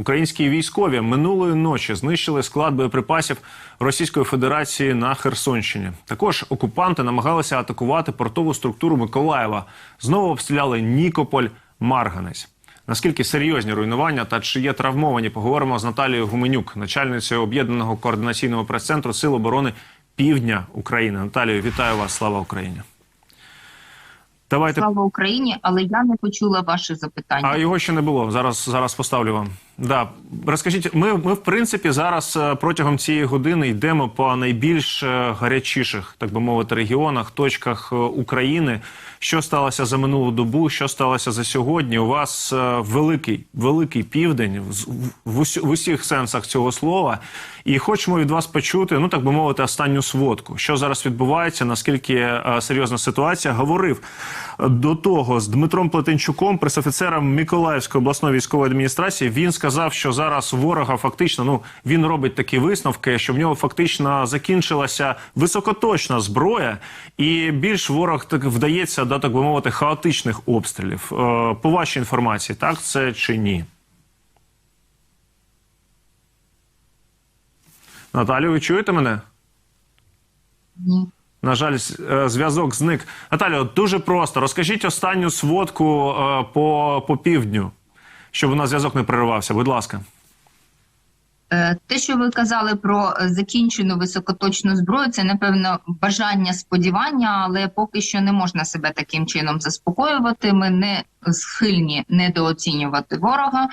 Українські військові минулої ночі знищили склад боєприпасів Російської Федерації на Херсонщині. Також окупанти намагалися атакувати портову структуру Миколаєва. Знову обстріляли Нікополь, Марганець. Наскільки серйозні руйнування та чи є травмовані, поговоримо з Наталією Гуменюк, начальницею об'єднаного координаційного прес-центру Сил оборони Півдня України. Наталію, вітаю вас! Слава Україні! Давайте Слава Україні, але я не почула ваше запитання. А його ще не було. Зараз зараз поставлю вам. Да, розкажіть, ми, ми в принципі зараз е, протягом цієї години йдемо по найбільш е, гарячіших, так би мовити, регіонах, точках е, України. Що сталося за минулу добу? Що сталося за сьогодні? У вас великий великий південь в, усі- в усіх сенсах цього слова. І хочемо від вас почути, ну так би мовити, останню сводку. Що зараз відбувається? Наскільки серйозна ситуація? Говорив до того з Дмитром Плетенчуком, пресофіцером Миколаївської обласної військової адміністрації. Він сказав, що зараз ворога фактично ну він робить такі висновки, що в нього фактично закінчилася високоточна зброя, і більш ворог так вдається до так би мовити хаотичних обстрілів. Е, По вашій інформації, так це чи ні? Наталю, ви чуєте мене? Ні. На жаль, е, зв'язок зник. Наталю, дуже просто. Розкажіть останню сводку е, по, по півдню, щоб у нас зв'язок не переривався. Будь ласка. Е, Те, що ви казали про закінчену високоточну зброю, це напевно бажання сподівання, але поки що не можна себе таким чином заспокоювати. Ми не схильні недооцінювати ворога.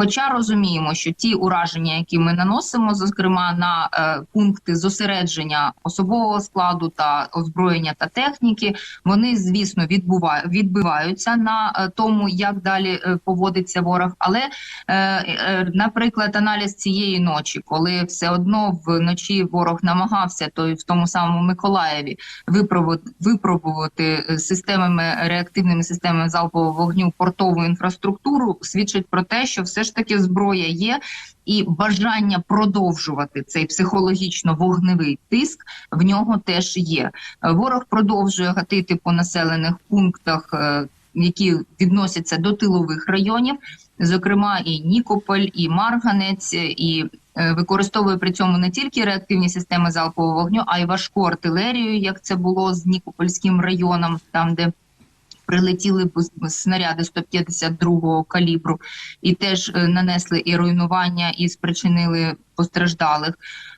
Хоча розуміємо, що ті ураження, які ми наносимо, зокрема на е, пункти зосередження особового складу та озброєння та техніки, вони звісно відбувають відбиваються на е, тому, як далі е, поводиться ворог. Але е, е, наприклад, аналіз цієї ночі, коли все одно вночі ворог намагався, то й в тому самому Миколаєві випробувати, випробувати системами реактивними системами залпового вогню портову інфраструктуру, свідчить про те, що все ж таки зброя є. І бажання продовжувати цей психологічно вогневий тиск в нього теж є. Ворог продовжує гатити по населених пунктах, е, які відносяться до тилових районів, зокрема і Нікополь, і Марганець, і е, використовує при цьому не тільки реактивні системи залпового вогню, а й важку артилерію, як це було з Нікопольським районом, там де прилетіли снаряди 152-го калібру, і теж е, нанесли і руйнування, і спричинили постраждалих.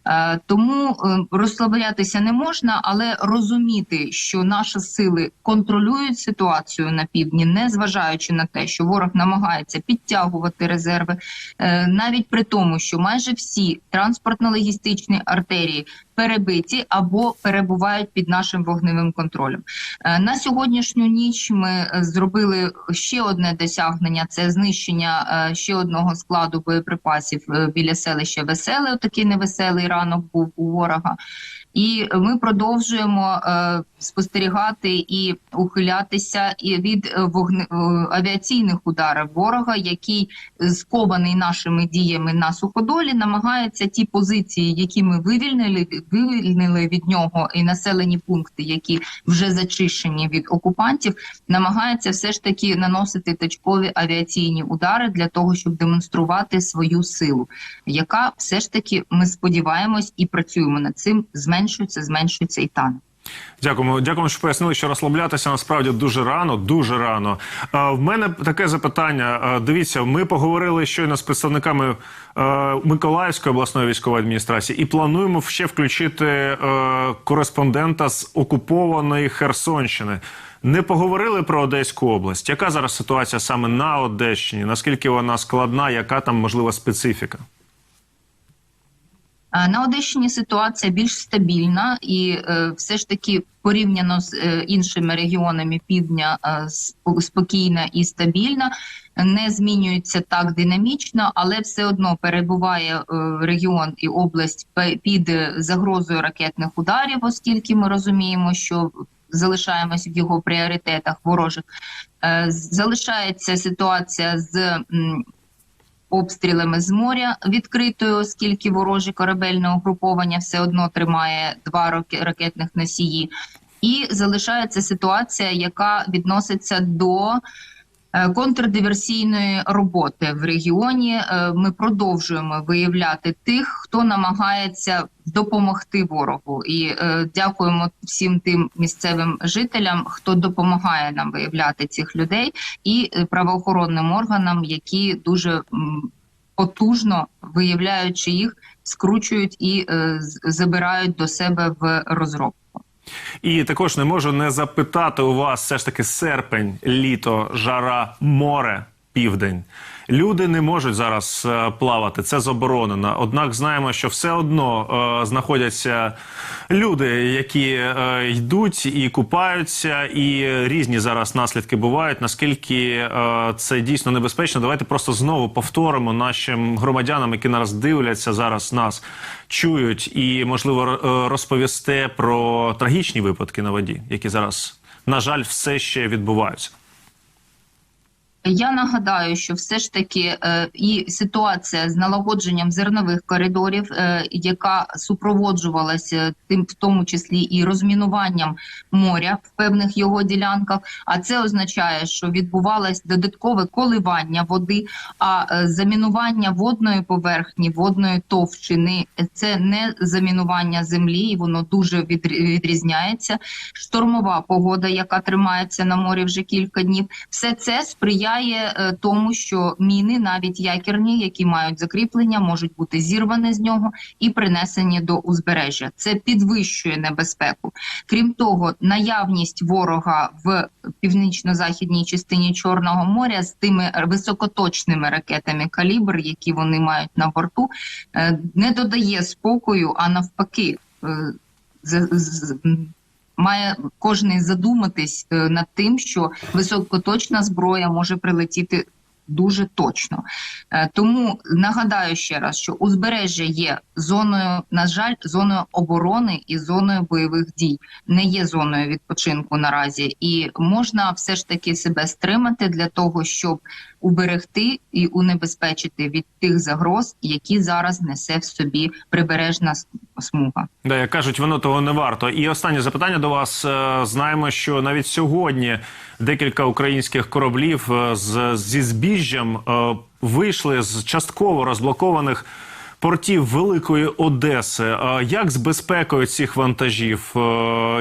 Е, Тому е, розслаблятися не можна, але розуміти, що наші сили контролюють ситуацію на півдні, не зважаючи на те, що ворог намагається підтягувати резерви, Е, навіть при тому, що майже всі транспортно-логістичні артерії перебиті або перебувають під нашим вогневим контролем. На сьогоднішню ніч ми зробили ще одне досягнення: це знищення ще одного складу боєприпасів біля селища Веселе. Такий невеселий ранок був у ворога. І ми продовжуємо е, спостерігати і ухилятися і від е, вогне авіаційних ударів ворога, який е, скований нашими діями на суходолі, намагається ті позиції, які ми вивільнили, вивільнили від нього, і населені пункти, які вже зачищені від окупантів, намагається все ж таки наносити точкові авіаційні удари для того, щоб демонструвати свою силу, яка все ж таки ми сподіваємось і працюємо над цим. Зменшується, зменшується і тане. Дякуємо, дякуємо, що пояснили, що розслаблятися насправді дуже рано, дуже рано. А, в мене таке запитання. А, дивіться, ми поговорили щойно з представниками е, Миколаївської обласної військової адміністрації і плануємо ще включити е, кореспондента з окупованої Херсонщини. Не поговорили про Одеську область. Яка зараз ситуація саме на Одещині? Наскільки вона складна? Яка там можлива специфіка? Е, На Одещині ситуація більш стабільна і е, все ж таки порівняно з е, іншими регіонами півдня спокійна і стабільна. Не змінюється так динамічно, але все одно перебуває регіон і область під загрозою ракетних ударів, оскільки ми розуміємо, що залишаємось в його пріоритетах ворожих. Залишається ситуація з обстрілами з моря відкритою, оскільки вороже корабельне угруповання все одно тримає два раке- ракетних носії. І залишається ситуація, яка відноситься до контрдиверсійної роботи в регіоні. Е, Ми продовжуємо виявляти тих, хто намагається допомогти ворогу, і е, дякуємо всім тим місцевим жителям, хто допомагає нам виявляти цих людей, і е, правоохоронним органам, які дуже потужно виявляючи їх, скручують і е, забирають до себе в розробку. І також не можу не запитати у вас все ж таки серпень, літо, жара, море, південь. Люди не можуть зараз е, плавати, це заборонено. Однак знаємо, що все одно е, знаходяться люди, які е, йдуть і купаються, і різні зараз наслідки бувають. Наскільки це дійсно небезпечно? Давайте просто знову повторимо нашим громадянам, які нас дивляться зараз, нас чують, і можливо розповісте про трагічні випадки на воді, які зараз, на жаль, все ще відбуваються. Я нагадаю, що все ж таки е, і ситуація з налагодженням зернових коридорів, е, яка супроводжувалася тим, в тому числі і розмінуванням моря в певних його ділянках. А це означає, що відбувалось додаткове коливання води, а е, замінування водної поверхні, водної товщини це не замінування землі, і воно дуже відрізняється. Штормова погода, яка тримається на морі вже кілька днів, все це сприяє е, тому, що міни, навіть якірні, які мають закріплення, можуть бути зірвані з нього і принесені до узбережжя. Це підвищує небезпеку. Крім того, наявність ворога в північно-західній частині Чорного моря з тими високоточними ракетами калібр, які вони мають на борту, е, не додає спокою, а навпаки. е, з- Має кожен задуматись е, над тим, що високоточна зброя може прилетіти дуже точно. Е, Тому нагадаю ще раз, що узбережжя є зоною, на жаль, зоною оборони і зоною бойових дій, не є зоною відпочинку наразі, і можна все ж таки себе стримати для того, щоб уберегти і унебезпечити від тих загроз, які зараз несе в собі прибережна смуга. Да, як кажуть, воно того не варто. І останнє запитання до вас. Е, Знаємо, що навіть сьогодні декілька українських кораблів е, з, зі збіжжям е, вийшли з частково розблокованих портів Великої Одеси. Як з безпекою цих вантажів?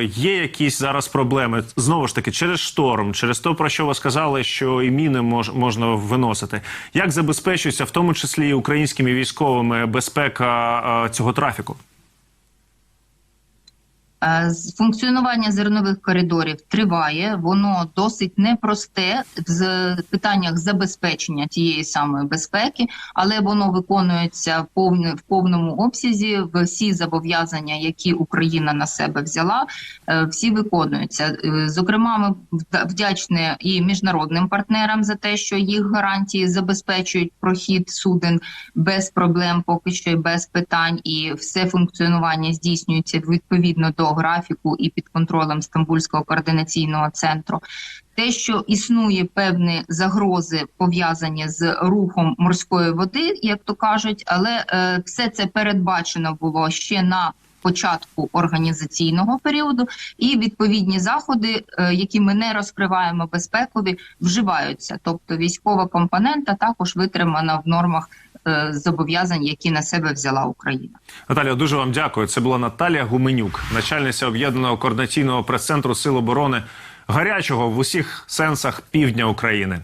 Є якісь зараз проблеми? Знову ж таки, через шторм, через те, про що ви сказали, що і міни мож, можна виносити. Як забезпечується, в тому числі і українськими військовими, безпека цього трафіку? Е, Функціонування зернових коридорів триває, воно досить непросте в питаннях забезпечення тієї самої безпеки, але воно виконується в повному обсязі. Всі зобов'язання, які Україна на себе взяла, е, всі виконуються. Е, Зокрема, ми вдячні і міжнародним партнерам за те, що їх гарантії забезпечують прохід суден без проблем, поки що і без питань, і все функціонування здійснюється відповідно до графіку і під контролем Стамбульського координаційного центру. Те, що існує певні загрози пов'язані з рухом морської води, як то кажуть, але е, все це передбачено було ще на початку організаційного періоду, і відповідні заходи, е, які ми не розкриваємо безпекові, вживаються. Тобто військова компонента також витримана в нормах зобов'язань, які на себе взяла Україна. Наталія, дуже вам дякую. Це була Наталія Гуменюк, начальниця об'єднаного координаційного прес-центру Сил оборони гарячого в усіх сенсах півдня України.